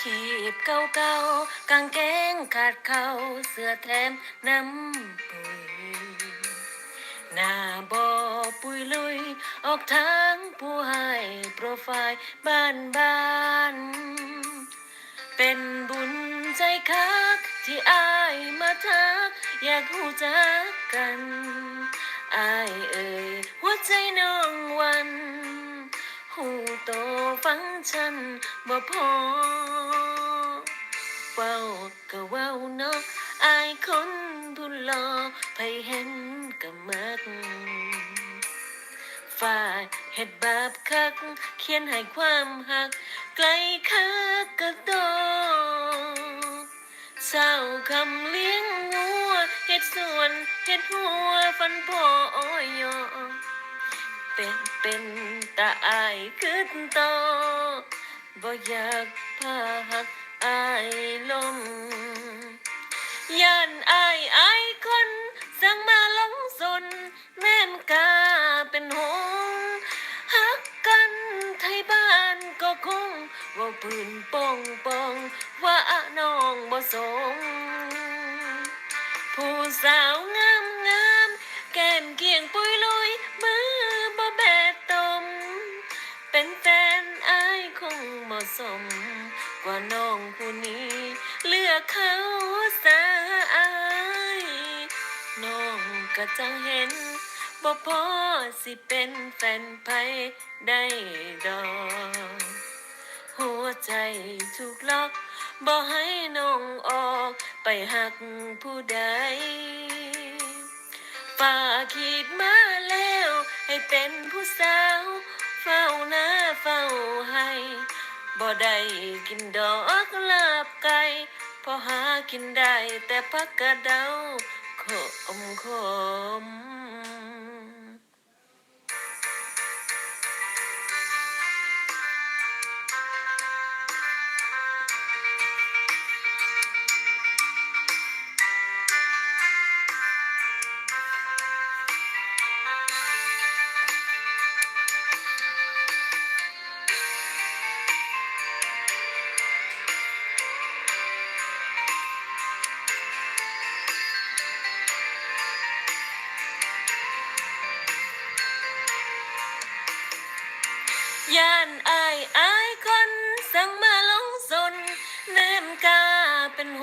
ขีบเก่าๆกางเกงขาดเขาเสื้อแถมน้ำปุ๋ยหน้าบอปุยลุย ออกทางผู้ให้โปรไฟล์บ้านบ้านๆเป็นบุญใจคักที่อายมาทัก อยากหูจักกันอายเอ่ยหัวใจน้องวัน ฟังฉันบ่พอเว้าก็เว้าเนาะอายคนผู้หลอไผเห็นก็มักฝ่าเฮ็ดบาปคัก เขียนให้ความหัก ไกลคักก็โตเศร้าคำเลี้ยงงัวเฮ็ดสวนเฮ็ดหัวฟันพ่ออ้อยยอเป็นเป็น ตาอายขึ้นต่อบ่อยากพาหักอายลมย่านอายอายคนสั่งมาลงสน แม่นกาเป็นหงส์หักกันไทยบ้านก็คง ว่าปืนป้องป้องว่าน้องบ่สงผู้สาว สมกว่าน้องผู้นี้ เลือกเขาสาอายน้องก็จังเห็นบ่พอสิเป็นแฟนไผได้ดอกหัวใจถูกล็อกบ่ให้น้องออกไปหักผู้ใดฝ่าขีดมาแล้ว ให้เป็นผู้สาว เฝ้าหน้าเฝ้าให้ บ่ได้กินดอกลาบไก่พอหากินได้แต่พักกระเดาขมขม ย่านอายอายคน สั่งมาลงสนแนมกาเป็นห